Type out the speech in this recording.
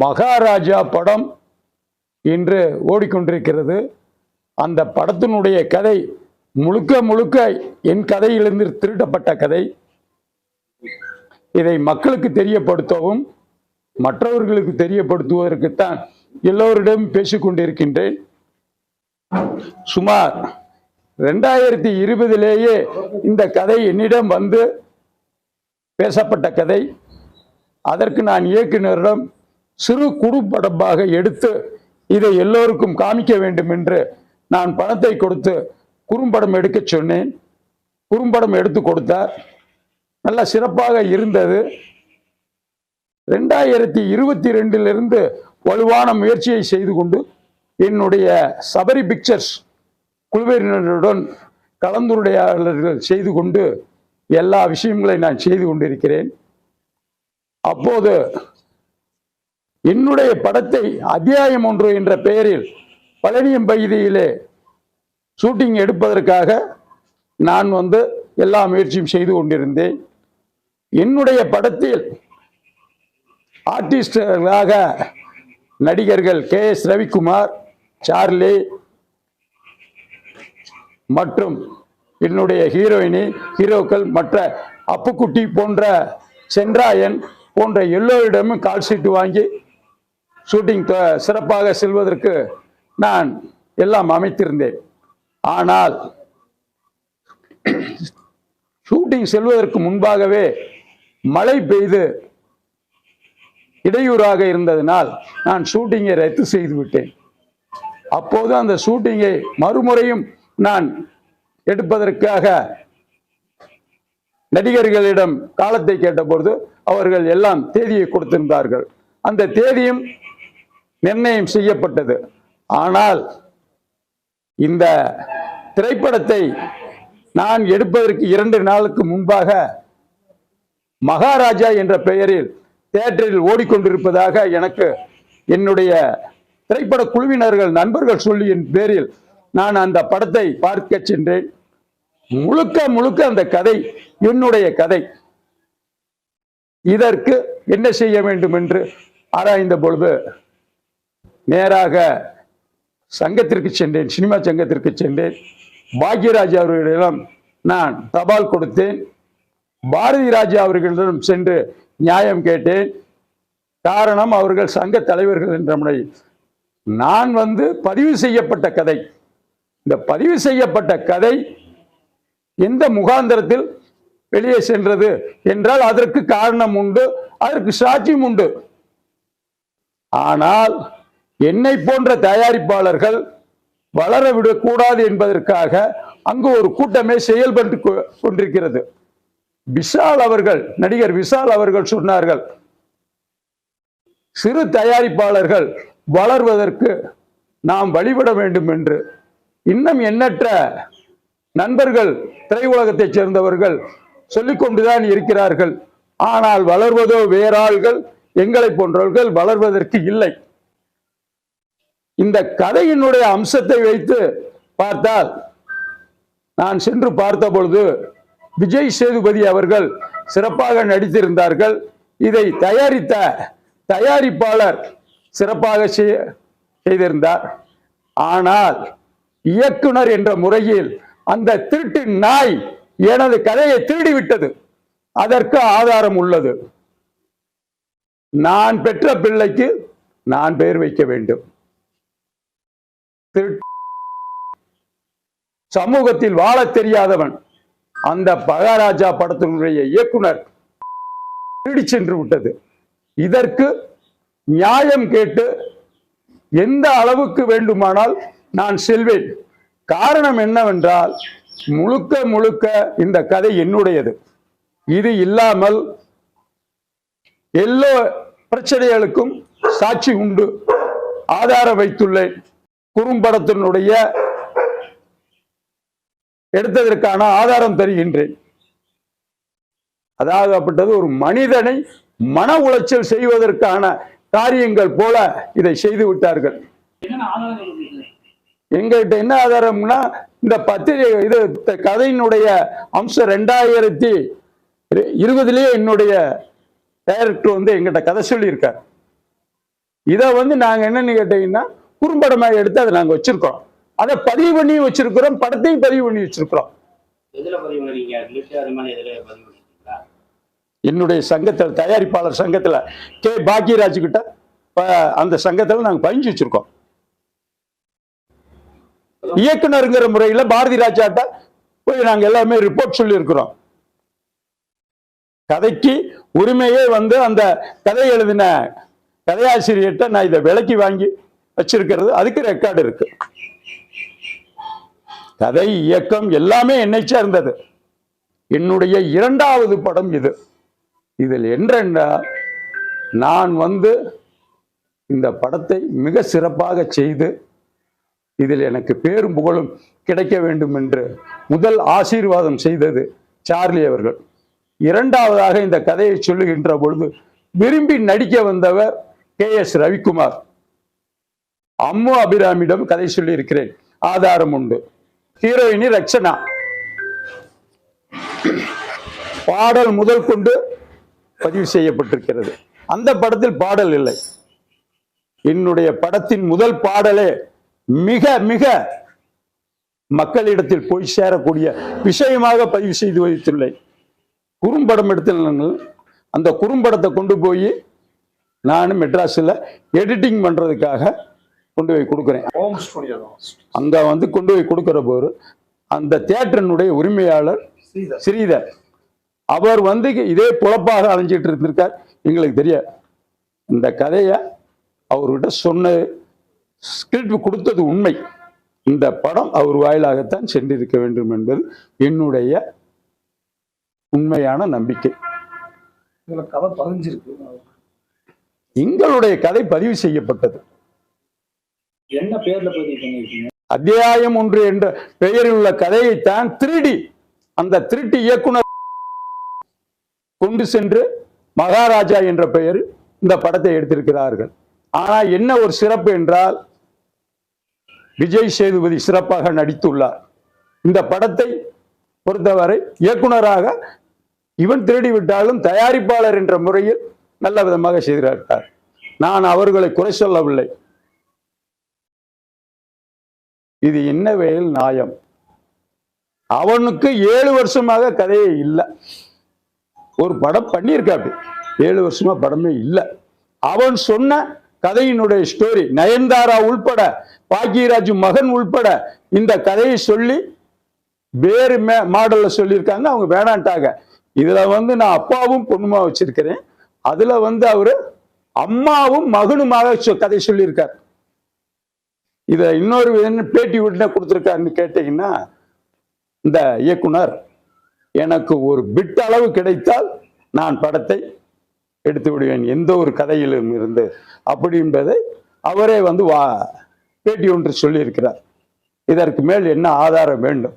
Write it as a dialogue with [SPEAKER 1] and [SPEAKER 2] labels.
[SPEAKER 1] மகாராஜா படம் இன்று ஓடிக்கொண்டிருக்கிறது. அந்த படத்தினுடைய கதை முழுக்க முழுக்க என் கதையிலிருந்து திருடப்பட்ட கதை. இதை மக்களுக்கு தெரியப்படுத்தவும் மற்றவர்களுக்கு தெரியப்படுத்துவதற்குத்தான் எல்லோரிடம் பேசிக்கொண்டிருக்கின்றேன். சுமார் ரெண்டாயிரத்தி இருபதிலேயே இந்த கதை என்னிடம் வந்து பேசப்பட்ட கதை. அதற்கு நான் இயக்குனரிடம் சிறு குறுப்படப்பாக எடுத்து இதை எல்லோருக்கும் காமிக்க வேண்டும் என்று நான் பணத்தை கொடுத்து குறும்படம் எடுக்க சொன்னேன். குறும்படம் எடுத்து கொடுத்தார். நல்ல சிறப்பாக இருந்தது. ரெண்டாயிரத்தி இருபத்தி ரெண்டிலிருந்து வலுவான முயற்சியை செய்து கொண்டு என்னுடைய சபரி பிக்சர்ஸ் குழுவினருடன் கலந்துரையாடல்கள் செய்து கொண்டு எல்லா விஷயங்களை நான் செய்து கொண்டிருக்கிறேன். அப்போது என்னுடைய படத்தை அத்தியாயம் ஒன்று என்ற பெயரில் பழனியம் பகுதியிலே ஷூட்டிங் எடுப்பதற்காக நான் வந்து எல்லா முயற்சியும் செய்து கொண்டிருந்தேன். என்னுடைய படத்தில் ஆர்டிஸ்டர்களாக நடிகர்கள் கே எஸ் ரவிக்குமார் சார்லி மற்றும் என்னுடைய ஹீரோயினி ஹீரோக்கள் மற்ற அப்புக்குட்டி போன்ற சென்றாயன் போன்ற எல்லோரிடமும் கால் சீட்டு வாங்கி ஷூட்டிங் சிறப்பாக செல்வதற்கு நான் எல்லாம் அமைத்திருந்தேன். ஆனால் ஷூட்டிங் செல்வதற்கு முன்பாகவே மழை பெய்து இடையூறாக இருந்ததினால் நான் ஷூட்டிங்கை ரத்து செய்து விட்டேன். அப்போது அந்த ஷூட்டிங்கை மறுமுறையும் நான் எடுப்பதற்காக நடிகர்களிடம் காலத்தை கேட்டபொழுது அவர்கள் எல்லாம் தேதியை கொடுத்திருந்தார்கள். அந்த தேதியும் நிர்ணயம் செய்யப்பட்டது. ஆனால் இந்த திரைப்படத்தை நான் எடுப்பதற்கு இரண்டு நாளுக்கு முன்பாக மகாராஜா என்ற பெயரில் தியேட்டரில் ஓடிக்கொண்டிருப்பதாக எனக்கு என்னுடைய திரைப்பட குழுவினர்கள் நண்பர்கள் சொல்லியின் பேரில் நான் அந்த படத்தை பார்க்க சென்றேன். முழுக்க முழுக்க அந்த கதை என்னுடைய கதை. இதற்கு என்ன செய்ய வேண்டும் என்று ஆராய்ந்த பொழுது நேராக சங்கத்திற்கு சென்றேன் சினிமா சங்கத்திற்கு சென்றேன். பாக்யராஜ் அவர்களிடம் நான் தபால் கொடுத்தேன். பாரதி ராஜா அவர்களிடம் சென்று நியாயம் கேட்டேன். காரணம் அவர்கள் சங்க தலைவர்கள் என்ற முறையில் நான் வந்து பதிவு செய்யப்பட்ட கதை. இந்த பதிவு செய்யப்பட்ட கதை எந்த முகாந்திரத்தில் வெளியே சென்றது என்றால் அதற்கு காரணம் உண்டு அதற்கு சாட்சியம் உண்டு. ஆனால் என்னை போன்ற தயாரிப்பாளர்கள் வளர விடக்கூடாது என்பதற்காக அங்கு ஒரு கூட்டமே செயல்பட்டு கொ- கொண்டிருக்கிறது. விஷால் அவர்கள் நடிகர் விஷால் அவர்கள் சொன்னார்கள் சிறு தயாரிப்பாளர்கள் வளர்வதற்கு நாம் வழிபட வேண்டும் என்று. இன்னும் எண்ணற்ற நண்பர்கள் திரையுலகத்தைச் சேர்ந்தவர்கள் சொல்லிக் கொண்டுதான் இருக்கிறார்கள். ஆனால் வளர்வதோ வேறாள்கள் எங்களை போன்றவர்கள் வளர்வதற்கு இல்லை. இந்த கதையினுடைய அம்சத்தை வைத்து பார்த்தால் நான் சென்று பார்த்த பொழுது விஜய் சேதுபதி அவர்கள் சிறப்பாக நடித்திருந்தார்கள். இதை தயாரித்த தயாரிப்பாளர் சிறப்பாக செய்திருந்தார். ஆனால் இயக்குனர் என்ற முறையில் அந்த திருட்டு நாய் எனது கதையை திருடிவிட்டது. அதற்கு ஆதாரம் உள்ளது. நான் பெற்ற பிள்ளைக்கு நான் பெயர் வைக்க வேண்டும். திரு- சமூகத்தில் வாழத் தெரியாதவன் அந்த மகாராஜா படத்தினுடைய இயக்குனர் திருடி சென்று விட்டது. இதற்கு நியாயம் கேட்டு எந்த அளவுக்கு வேண்டுமானால் நான் செல்வேன். காரணம் என்னவென்றால் முழுக்க முழுக்க இந்த கதை என்னுடையது. இது இல்லாமல் எல்லா பிரச்சனைகளுக்கும் சாட்சி உண்டு. ஆதாரம் வைத்துள்ளேன். குறும்படத்தினுடைய எடுத்ததற்கான ஆதாரம் தருகின்றேன். அதாகப்பட்டது ஒரு மனிதனை மன உளைச்சல் செய்வதற்கான காரியங்கள் போல இதை செய்து விட்டார்கள். எங்ககிட்ட என்ன ஆதாரம்னா இந்த பத்திரிகை இது கதையினுடைய அம்சம் ரெண்டாயிரத்தி இருபதுலயே என்னுடைய டைரக்டர் வந்து எங்கிட்ட கதை சொல்லியிருக்கார். இதை வந்து நாங்க என்னன்னு கேட்டீங்கன்னா குறும்படமாக எடுத்து அதை நாங்க வச்சிருக்கிறோம். அதை பதிவு பண்ணி வச்சிருக்கிறோம் படத்தையும் பதிவு பண்ணி வச்சிருக்கிறோம். என்னுடைய சங்கத்தில் தயாரிப்பாளர் சங்கத்துல கே. பாக்யராஜ் கிட்ட அந்த சங்கத்துல நாங்க பதிஞ்சு வச்சிருக்கோம். இயக்குனருங்கிற முறையில பாரதி ராஜாட்ட போய் நாங்க எல்லாமே ரிப்போர்ட் சொல்லி இருக்கிறோம் கதைக்கு உரிமையே வந்து அந்த கதை எழுதின கதையாசிரியர்கிட்ட நான் இதை விலைக்கு வாங்கி வச்சிருக்கிறது. அதுக்கு ரெக்கார்டு இருக்கு. கதை இயக்கம் எல்லாமே என்னை சேர்ந்தது. என்னுடைய இரண்டாவது படம் இது. இதில் என்றென்னா நான் வந்து இந்த படத்தை மிக சிறப்பாக செய்து இதில் எனக்கு பேரும் புகழும் கிடைக்க வேண்டும் என்று முதல் ஆசீர்வாதம் செய்தது சார்லி அவர்கள். இரண்டாவதாக இந்த கதையை சொல்லுகின்ற பொழுது விரும்பி நடிக்க வந்தவர் கே எஸ் ரவிக்குமார். அம்மு அபிராமியிடம் கதை சொல்லி இருக்கிறேன் ஆதாரம் உண்டு. ஹீரோயினி ரச்சனா. பாடல் முதல் கொண்டு பதிவு செய்யப்பட்டிருக்கிறது. அந்த படத்தில் பாடல் இல்லை. என்னுடைய படத்தின் முதல் பாடலே மிக மிக மக்களிடத்தில் போய் சேரக்கூடிய விஷயமாக பதிவு செய்து வைத்துள்ளேன். குறும்படம் எடுத்தல் அந்த குறும்படத்தை கொண்டு போய் நான் மெட்ராஸில் எடிட்டிங் பண்ணுறதுக்காக கொண்டு போய் கொடுக்குறேன். அங்கே வந்து கொண்டு போய் கொடுக்குற போது அந்த தியேட்டரினுடைய உரிமையாளர்
[SPEAKER 2] ஸ்ரீதர்.
[SPEAKER 1] அவர் வந்து இதே புலப்பாக அலைஞ்சிட்டு இருந்திருக்கார். எங்களுக்கு தெரியாது. இந்த கதையை அவர்கிட்ட சொன்ன ஸ்கிரிப்ட் கொடுத்தது உண்மை. இந்த படம் அவர் வாயிலாகத்தான் சென்றிருக்க வேண்டும் என்பது என்னுடைய உண்மையான நம்பிக்கை.
[SPEAKER 2] இதுல கதை பதிஞ்சிருக்கு.
[SPEAKER 1] எங்களுடைய கதை பதிவு செய்யப்பட்டது.
[SPEAKER 3] என்ன பேர்ல பதிவு பண்ணிருக்கீங்க
[SPEAKER 1] அத்தியாயம் ஒன்று என்ற பெயரில் உள்ள கதையைத்தான் திருடி அந்த திருட்டு இயக்குனர் கொண்டு சென்று மகாராஜா என்ற பெயர் இந்த படத்தை எடுத்திருக்கிறார்கள். ஆனால் என்ன ஒரு சிறப்பு என்றால் விஜய் சேதுபதி சிறப்பாக நடித்துள்ளார். இந்த படத்தை பொறுத்தவரை இயக்குனராக இவன் திருடி விட்டாலும் தயாரிப்பாளர் என்ற முறையில் நல்ல விதமாக செய்திருக்கிறார். நான் அவர்களை குறை சொல்லவில்லை. இது என்ன வேல் நியாயம் அவனுக்கு ஏழு வருஷமாக கதையே இல்லை. ஒரு படம் பண்ணியிருக்காப்பி ஏழு வருஷமா படமே இல்லை. அவன் சொன்ன கதையினுடைய ஸ்டோரி நயன்தாரா உள்பட பாக்கியராஜ் மகன் உள்பட இந்த கதையை சொல்லி வேறு மே மாடல்ல சொல்லியிருக்காங்க. அவங்க வேணான்ட்டாங்க. இதுல வந்து நான் அப்பாவும் பொண்ணுமா வச்சிருக்கிறேன். அதுல வந்து அவர் அம்மாவும் மகனுமாக சொ- கதை சொல்லியிருக்கார். இதை இன்னொரு என்ன பேட்டி விட்டு கொடுத்துருக்காருன்னு கேட்டீங்கன்னா இந்த இயக்குனர் எனக்கு ஒரு பிட் அளவு கிடைத்தால் நான் படத்தை எடுத்து விடுவேன். எந்த ஒரு கதையிலும் இருந்து அப்படி என்பதை அவரே வந்து வா பேட்டி ஒன்று சொல்லியிருக்கிறார். இதற்கு மேல் என்ன ஆதாரம் வேண்டும்?